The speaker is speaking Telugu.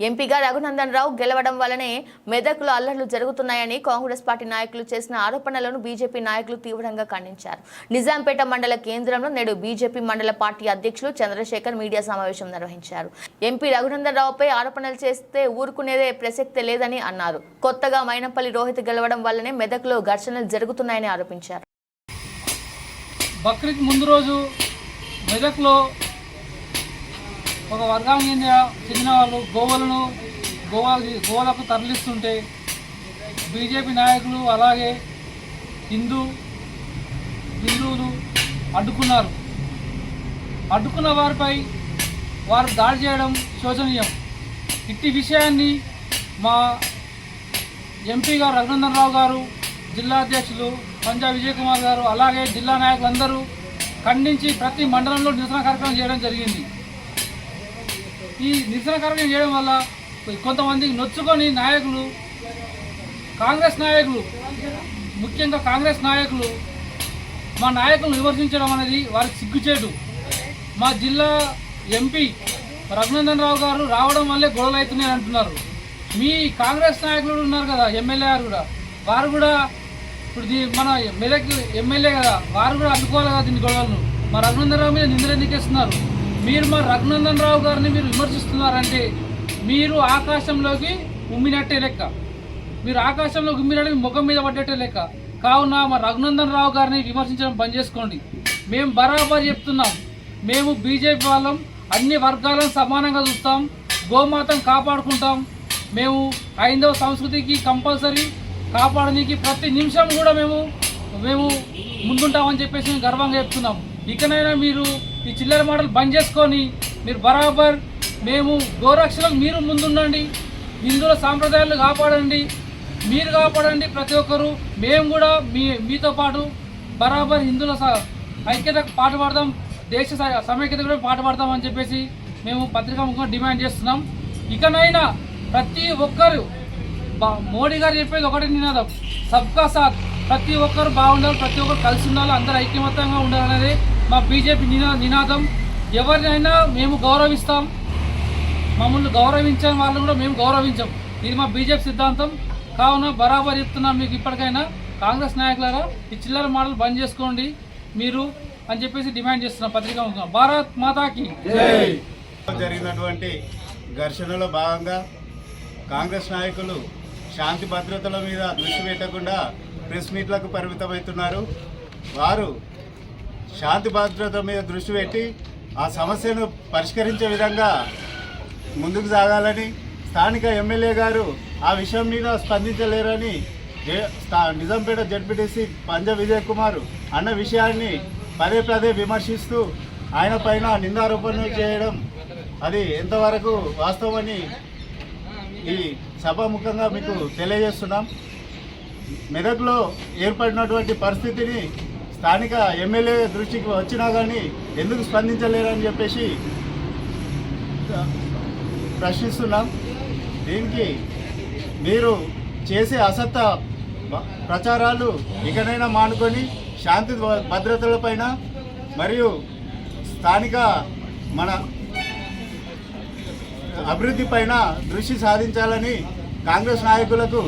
ఎంపీగా రఘునందన్ రావు గెలవడం వల్లనే మెదక్లో అల్లర్లు జరుగుతున్నాయని కాంగ్రెస్ పార్టీ నాయకులు చేసిన ఆరోపణలను బీజేపీ నాయకులు తీవ్రంగా ఖండించారు. నిజాంపేట మండల కేంద్రంలో నేడు బీజేపీ మండల పార్టీ అధ్యక్షులు చంద్రశేఖర్ మీడియా సమావేశం నిర్వహించారు. ఎంపీ రఘునందన్ రావుపై ఆరోపణలు చేస్తే ఊరుకునేదే ప్రసక్తే లేదని అన్నారు. కొత్తగా మైనంపల్లి రోహిత్ గెలవడం వల్లనే మెదక్లో ఘర్షణలు జరుగుతున్నాయని ఆరోపించారు. బక్రీద్ ముందు రోజు మెదక్లో ఒక వర్గానికి చెందిన చెందిన వాళ్ళు గోవలను గోవా గోవాలకు తరలిస్తుంటే బీజేపీ నాయకులు అలాగే హిందూ హిందువులు అడ్డుకున్నారు. అడ్డుకున్న వారిపై వారు దాడి చేయడం శోచనీయం. ఇట్టి విషయాన్ని మా ఎంపీ గారు రఘునందన్ రావు గారు జిల్లా అధ్యక్షులు పంజా విజయ్ కుమార్ గారు అలాగే జిల్లా నాయకులందరూ ఖండించి ప్రతి మండలంలో నిరసన కార్యక్రమం చేయడం జరిగింది. ఈ నిరసన కార్యక్రమం చేయడం వల్ల కొంతమంది నొచ్చుకొని నాయకులు కాంగ్రెస్ నాయకులు ముఖ్యంగా కాంగ్రెస్ నాయకులు మా నాయకులను విమర్శించడం అనేది వారికి సిగ్గుచేటు. మా జిల్లా ఎంపీ రఘునందన్ రావు గారు రావడం వల్లే గొడవలు అవుతున్నాయని అంటున్నారు. మీ కాంగ్రెస్ నాయకులు ఉన్నారు కదా ఎమ్మెల్యే గారు కూడా. వారు కూడా ఇప్పుడు దీ మన మెదక్ ఎమ్మెల్యే కదా వారు కూడా అడ్డుకోవాలి కదా దీని గొడవలను. మా రఘునందన్ రావు మీద నిందలు ఎందుకేస్తున్నారు మీరు మా రఘునందన్ రావు గారిని మీరు విమర్శిస్తున్నారంటే మీరు ఆకాశంలోకి ఉమ్మినట్టే లెక్క. మీరు ఆకాశంలో ఉమ్మినట్టు ముఖం మీద పడ్డట్టే లెక్క. కావున మా రఘునందన్ రావు గారిని విమర్శించడం బంద్ చేసుకోండి. మేము బరాబర్ చెప్తున్నాం. మేము బీజేపీ వాళ్ళం. అన్ని వర్గాలను సమానంగా చూస్తాం. గోమాతం కాపాడుకుంటాం. మేము హైందవ సంస్కృతికి కంపల్సరీ కాపాడడానికి ప్రతి నిమిషం కూడా మేము మేము ముందుంటామని చెప్పేసి గర్వంగా చెప్తున్నాం. ఇకనైనా మీరు ఈ చిల్లర మాటలు బంద్ చేసుకొని మీరు బరాబర్ మేము గోరక్షణకు మీరు ముందుండండి హిందువుల సాంప్రదాయాలు కాపాడండి మీరు కాపాడండి ప్రతి ఒక్కరు. మేము కూడా మీ మీతో పాటు బరాబర్ హిందువుల స- ఐక్యతకు పాట పాడదాం దేశ సమైక్యత కూడా పాట పాడదాం అని చెప్పేసి మేము పత్రికా ముఖంగా డిమాండ్ చేస్తున్నాం. ఇకనైనా ప్రతి ఒక్కరు మోడీ గారు చెప్పేది ఒకటి నినాదం సబ్కా సాత్. ప్రతి ఒక్కరు బాగుండాలి ప్రతి ఒక్కరు కలిసి ఉండాలి అందరూ ఐక్యమత్యంగా ఉండాలనేది మా బీజేపీ నినా నినాదం. ఎవరినైనా మేము గౌరవిస్తాం. మమ్మల్ని గౌరవించని వాళ్ళు కూడా మేము గౌరవించాం. ఇది మా బీజేపీ సిద్ధాంతం. కావున బరాబర్ చెప్తున్నాం మీకు ఇప్పటికైనా. కాంగ్రెస్ నాయకులారా ఈ చిల్లర మాటలు బంద్ చేసుకోండి. మీరు అని చెప్పేసి డిమాండ్ చేస్తున్నాం పత్రిక భారత్ మాతాకి. జరిగినటువంటి ఘర్షణలో భాగంగా కాంగ్రెస్ నాయకులు శాంతి భద్రతల మీద దృష్టి పెట్టకుండా ప్రెస్ మీట్లకు పరిమితమవుతున్నారు. వారు శాంతి భద్రత మీద దృష్టి పెట్టి ఆ సమస్యను పరిష్కరించే విధంగా ముందుకు సాగాలని స్థానిక ఎమ్మెల్యే గారు ఆ విషయం మీద స్పందించలేరని నిజంపేట నిజాంపేట జడ్పీటీసీ పంజ విజయ్ కుమార్ అన్న విషయాన్ని పదే పదే విమర్శిస్తూ ఆయన పైన నిందారోపణలు చేయడం అది ఎంతవరకు వాస్తవమని ఈ సభాముఖంగా మీకు తెలియజేస్తున్నాం. మెదక్లో ఏర్పడినటువంటి పరిస్థితిని స్థానిక ఎమ్మెల్యే దృష్టికి వచ్చినా కానీ ఎందుకు స్పందించలేరని చెప్పేసి ప్రశ్నిస్తున్నాం. దీనికి మీరు చేసే అసత్త ప్రచారాలు ఇకనైనా మానుకొని శాంతి భద్రతలపైన మరియు స్థానిక మన అభివృద్ధి పైన దృష్టి సాధించాలని కాంగ్రెస్ నాయకులకు